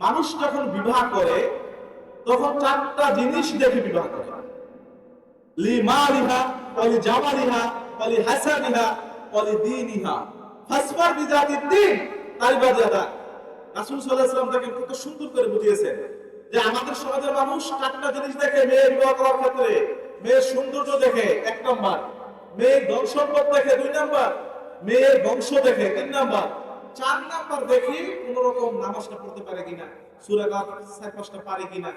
মানুষ যখন বিবাহ করে, তখন চারটা জিনিস দেখে বিবাহ করে। লি জামালিহা, ওয়ালি হাসানিহা, ওয়ালি দীনিহা। ফাসফার বিজাতির দিন রাসূল তাকে কত সুন্দর করে বুঝিয়েছেন যে আমাদের সমাজের মানুষ চারটা জিনিস দেখে মেয়ে বিবাহ করার ক্ষেত্রে, মেয়ের সৌন্দর্য দেখে, এক নম্বর। মেয়ের ধন সম্পদ দেখে দুই নম্বর। মেয়ের বংশ দেখে তিন নম্বর। চার নাম্বার দেখি কোন রকম নামাজটা পড়তে পারে কিনা সুরাঘাত চার পাঁচটা পারে কিনা,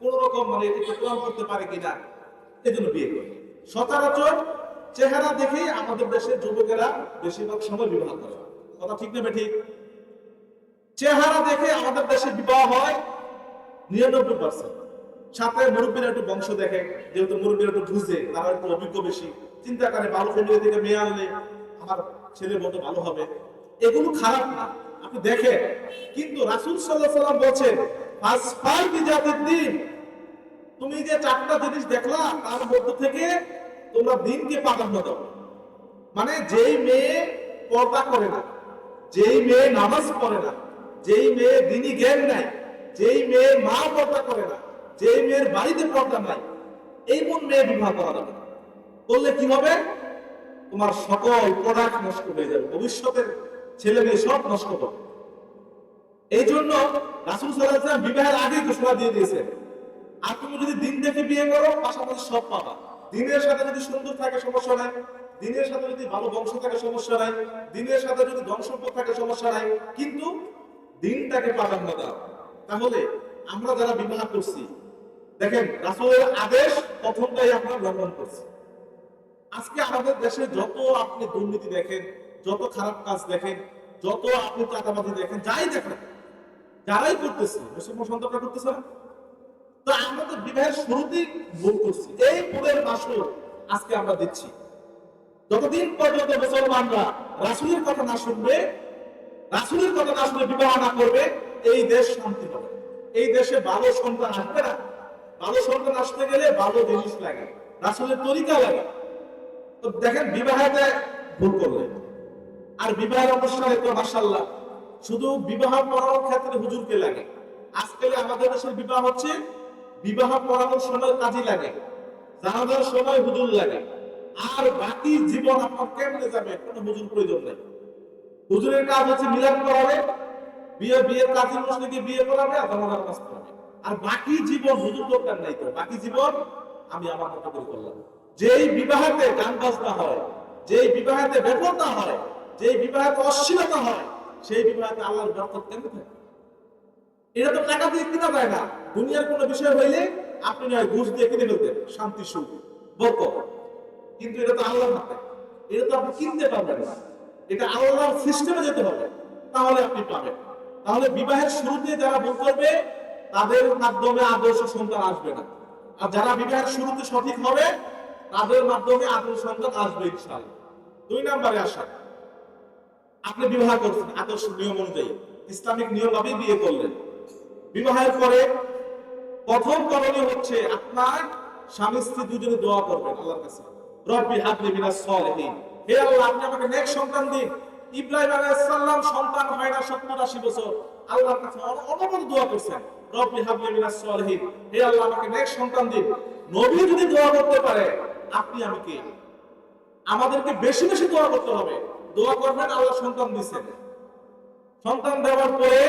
কোন রকম মানে একটু কোরআন পড়তে পারে কিনা এই জন্য বিয়ে করে। সচরাচর চেহারা দেখে আমাদের দেশের যুবকেরা বেশিরভাগ সময় বিবাহ করে। কথা ঠিক নেবে ঠিক? চেহারা দেখে আমাদের দেশে বিবাহ হয় নিরানব্বই পার্সেন্ট সাথে মুরব্বীরা একটু বংশ দেখে, যেহেতু মুরব্বীরা একটু বুঝে, তারা একটু অভিজ্ঞ বেশি। চিন্তা করে, ভালো ফ্যামিলি থেকে মেয়ে আনলে আমার ছেলের মতো ভালো হবে। এগুলো খারাপ না। আপনি দেখেন, কিন্তু রাসুল সাল্লাহ সাল্লাম বলছেন দিন। তুমি যে চারটা জিনিস দেখলা, তার মধ্য থেকে তোমরা দিনকে প্রাধান্য দাও। মানে যেই মেয়ে পর্দা করে না, যেই মেয়ে নামাজ পড়ে না, যেই মেয়ে দিনই জ্ঞান নাই, যেই মেয়ে মা পর্দা করে না, যেই মেয়ের বাড়িতে পর্দা নাই এই মন মেয়ে বিবাহ করা যাবে করলে কি হবে তোমার সকল প্রোডাক্ট নষ্ট হয়ে যাবে। ভবিষ্যতের ছেলে মেয়ে সব নষ্ট হবে এই জন্য রাসুল সাল্লাহ বিবাহের আগেই ঘোষণা দিয়ে দিয়েছে। আর তুমি যদি দিন দেখে বিয়ে করো, পাশাপাশি সব পাবা। দিনের সাথে যদি সুন্দর থাকে, সমস্যা নাই। দিনের সাথে যদি ভালো বংশ থাকে, সমস্যা নাই। দিনের সাথে যদি ধন সম্পদ থাকে, সমস্যা নাই। কিন্তু দিনটাকে প্রাধান্য দাও। তাহলে আমরা যারা বিবাহ করছি, দেখেন রাসূলের আদেশ প্রথমটাই আমরা লঙ্ঘন করছি। আজকে আমাদের দেশে যত আপনি দুর্নীতি দেখেন যত খারাপ কাজ দেখেন, যত আপনি চাঁদাবাজি দেখেন, যাই দেখেন যারাই করতেছে মুসলমান সন্তানরা করতেছে না। তো আমরা তো বিবাহের শুরুতেই ভুল করছি, এই ভুলের মাসুল আজকে আমরা দিচ্ছি। যতদিন পর্যন্ত মুসলমানরা রাসুলের কথা না শুনবে, রাসুলের কথা না শুনে বিবাহ না করবে, এই দেশ শান্তি পাবে। এই দেশে ভালো সন্তান আসবে না। ভালো সন্তান আসতে গেলে ভালো জিনিস লাগে, রাসুলের তরিকা লাগে। তো দেখেন বিবাহতে ভুল করলেন। আর বিবাহের অনুষ্ঠানে তো মাসাল্লাহ শুধু বিবাহ পড়ানোর ক্ষেত্রে হুজুরকে লাগে। আজকাল আমাদের দেশের বিবাহ হচ্ছে বিবাহ পড়ানোর সময় কাজে লাগে জানাজার সময় হুজুর লাগে। আর বাকি জীবন আপনার কেমনে যাবে? কোনো হুজুর প্রয়োজন নেই। হুজুরের কাজ হচ্ছে মিলাদ করাবে, বিয়ে, বিয়ের কাজের গিয়ে বিয়ে করাবে আর জানাজার কাজ করাবে। আর বাকি জীবন হুজুর দরকার নাই তো, বাকি জীবন আমি আমার মতো করে করলাম। যেই বিবাহতে গান বাজনা হয়, যেই বিবাহতে বেপরতা হয় যেই বিবাহতে অশ্লীলতা হয়, সেই বিবাহতে আল্লাহর বরকত কেন থাকে এটা তো টাকা দিয়ে কিনা যায় না দুনিয়ার কোনো বিষয় হইলে আপনি নয়, ঘুষ দিয়ে কিনে ফেলতেন শান্তি, সুখ, বরকত। কিন্তু এটা তো আল্লাহর হাতে। এটা তো আপনি কিনতে পারবেন না। এটা আল্লাহর সিস্টেমে যেতে হবে। তাহলে আপনি পাবেন। তাহলে বিবাহের শুরুতে যারা ভুল করবে, তাদের মাধ্যমে আদর্শ সন্তান আসবে না। আর যারা বিবাহের শুরুতে সঠিক হবে, তাদের মাধ্যমে আদর্শ সন্তান আসবে ইনশাআল্লাহ। দুই নম্বরে আসা। আপনি বিবাহ করছেন আদর্শ নিয়ম অনুযায়ী। ইসলামিক নিয়ম ভাবে বিয়ে করলেন। বিবাহের পরে প্রথম করণীয় হচ্ছে আপনার স্বামী স্ত্রী দুজনে দোয়া করবেন আল্লাহর কাছে। রব্বি হাবলি মিনাস সলিহিন। হে আল্লাহ, আপনি আমাকে নেক সন্তান দিন। ইব্রাহিম আলাইহিস সালাম সন্তান হয় না 70 80 বছর। আল্লাহর কাছে অন- অনবরত দোয়া করছেন। রব্বি হাবলি মিনাস সলিহিন। হে আল্লাহ, আমাকে নেক সন্তান দিন। নবী যদি দোয়া করতে পারে, আপনি আমি কে আমাদেরকে বেশি বেশি দোয়া করতে হবে। দোয়া করবেন আল্লাহ সন্তান দিচ্ছেন সন্তান দেওয়ার পরে